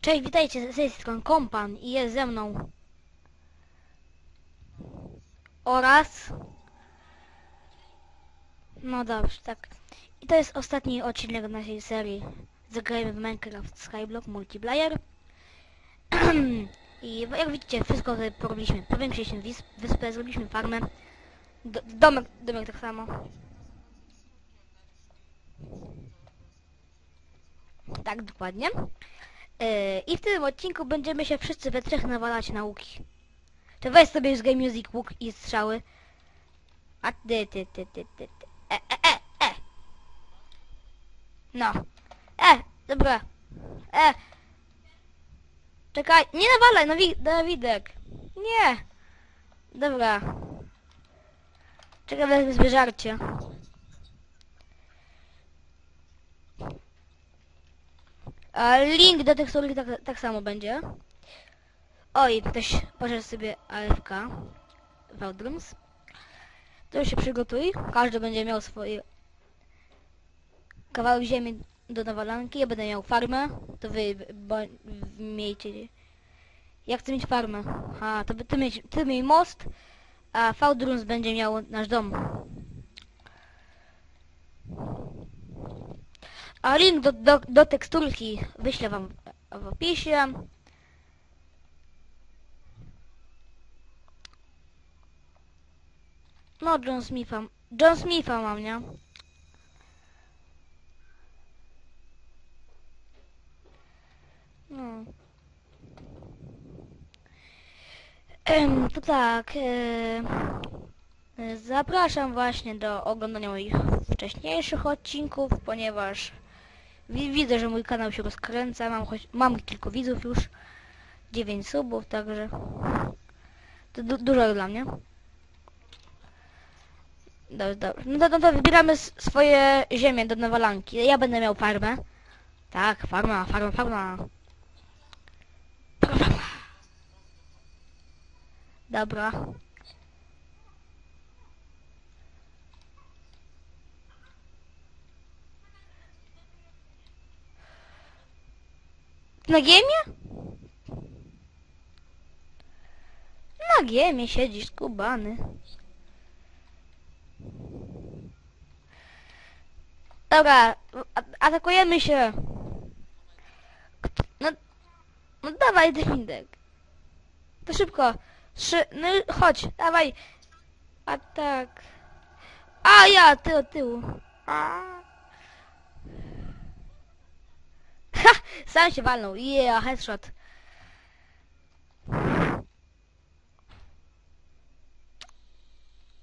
Cześć, witajcie z tej strony Kompan i jest ze mną oraz no dobrze, tak. I to jest ostatni odcinek naszej serii Zagrajmy w Minecraft Skyblock Multiplayer i jak widzicie wszystko porobiliśmy, powiększyliśmy wys wyspę, zrobiliśmy farmę D domek, domek tak samo tak dokładnie Yy, I w tym odcinku będziemy się wszyscy we trzech nawalać nauki. To weź sobie już Game Music, łuk i strzały. A ty, ty, ty, ty, ty, ty. E, e, e, e. No. E, dobra. E. Czekaj, nie nawalaj, no wi Dawidek. Nie. Dobra. Czekaj, wezmę sobie żarcie. A link do tych stolów tak, tak samo będzie. Oj, ktoś poszedł sobie AFK w Outrooms. To się przygotuj. Każdy będzie miał swoje kawałek ziemi do nawalanki. Ja będę miał farmę. To wy miejcie. Ja chcę mieć farmę. A, to by ty mieć, ty miej most, a Faudrums będzie miał nasz dom. A link do, do, do teksturki wyślę wam w opisie. No, John Smitha. John Smitha mam, nie? No. To tak. E, e, zapraszam właśnie do oglądania moich wcześniejszych odcinków, ponieważ wi widzę, że mój kanał się rozkręca. Mam, choć, mam kilku widzów już. 9 subów, także to du dużo dla mnie. Dobrze, dobrze. No to, no to wybieramy swoje ziemię do nawalanki. Ja będę miał farmę. Tak, farma, farma. Farma. Dobra. Na giemie? Na giemie siedzisz, skubany. Dobra, atakujemy się. No, no dawaj, Dymindek. To szybko. Trzy, no chodź, dawaj. A tak. A ja, ty od tyłu. A. Ha! Sam się walnął. Yeah, headshot.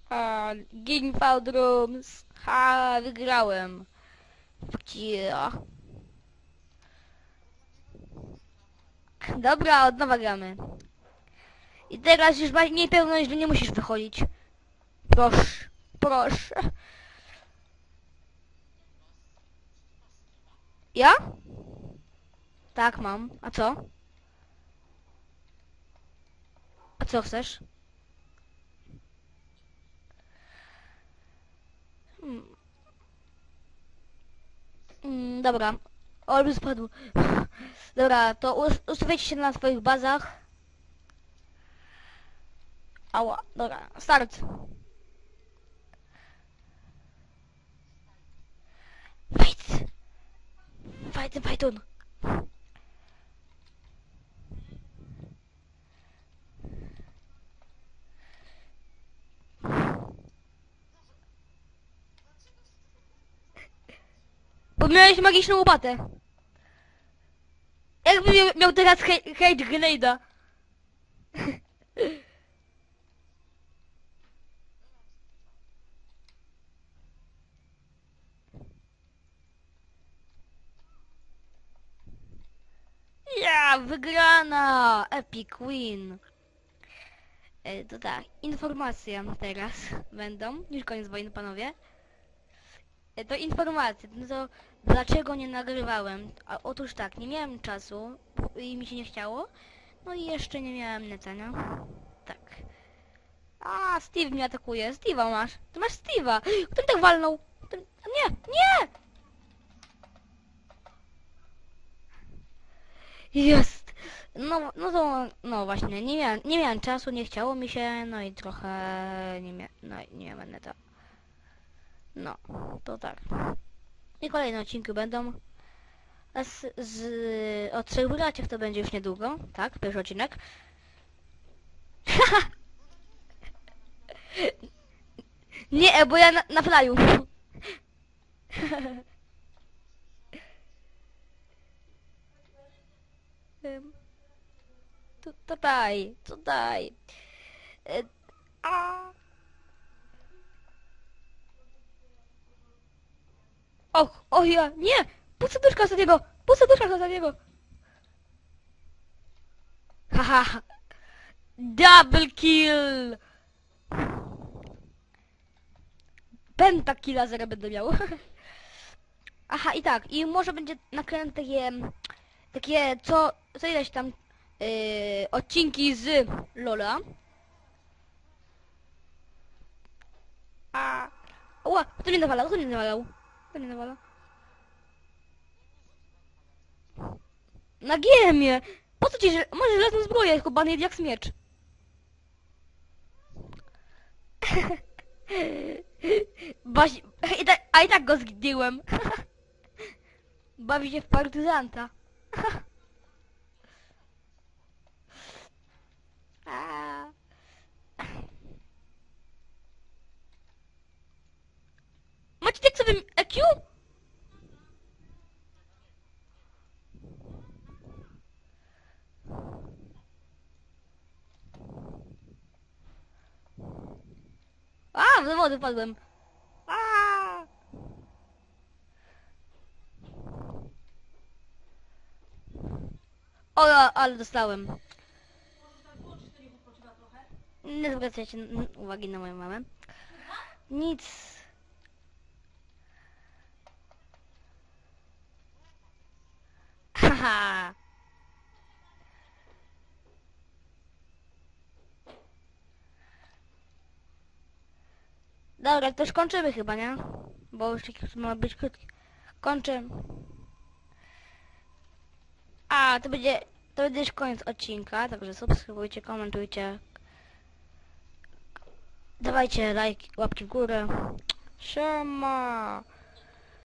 A, Ging Drums. Ha, wygrałem. Yeah. Dobra, od nowa gramy. I teraz już masz niepełność, że nie musisz wychodzić. Proszę, proszę. Ja? Tak, mam. A co? A co chcesz? Hmm. Mm, dobra. Olby spadł. Dobra, to us- ustawiajcie się na swoich bazach. Ała, dobra, start. Fight! Fight, fight on! Bo miałeś magiczną łopatę. Jakby miał, teraz hate grenade'a. Wygrana! Epic win! E, to tak, informacje teraz będą. Już koniec wojny, panowie. E, to informacje. No to Dlaczego nie nagrywałem? A, otóż tak, nie miałem czasu i mi się nie chciało. No i jeszcze nie miałem neta, nie? Tak. A, Steve mnie atakuje. Steve'a masz. Ty masz Steve'a. Kto mi tak walnął? Nie, nie! Jest! No, no to, no właśnie, nie miałem, nie miałem czasu, nie chciało mi się, no i trochę nie miałem, no nie miałem neta. No, to tak. I kolejne odcinki będą. Z, z, o trzech braciach to będzie już niedługo, tak? Pierwszy odcinek. Nie, bo ja na, na flyu. Em, Tu, tutaj, tutaj. E, a. Och, o ja, nie! Puszczę duszka za niego! Puszczę duszka za niego! Haha! Double kill! Pentakilla zaraz będę miał. Aha, i tak, i może będzie nakręcę takie, takie co, co ileś tam yy, odcinki z Lola. A, ła, kto mnie nawalał, kto mnie nawalał? Kto mnie nawala? Na giemie! Po co ci, że... Może żelazną zbroję, tylko bany jak śmierć. Baś... A i tak go zgniłem. Bawi się w partyzanta. A. Macie tak sobie EQ? A, do wody padłem. A. O, ale dostałem. Nie zwracajcie uwagi na moją mamę. Nic. Haha. Dobra, to już kończymy chyba, nie? Bo już ma być krótki. Kończę. A, to będzie, to będzie już koniec odcinka, także subskrybujcie, komentujcie. Dawajcie like, łapki w górę. Siema!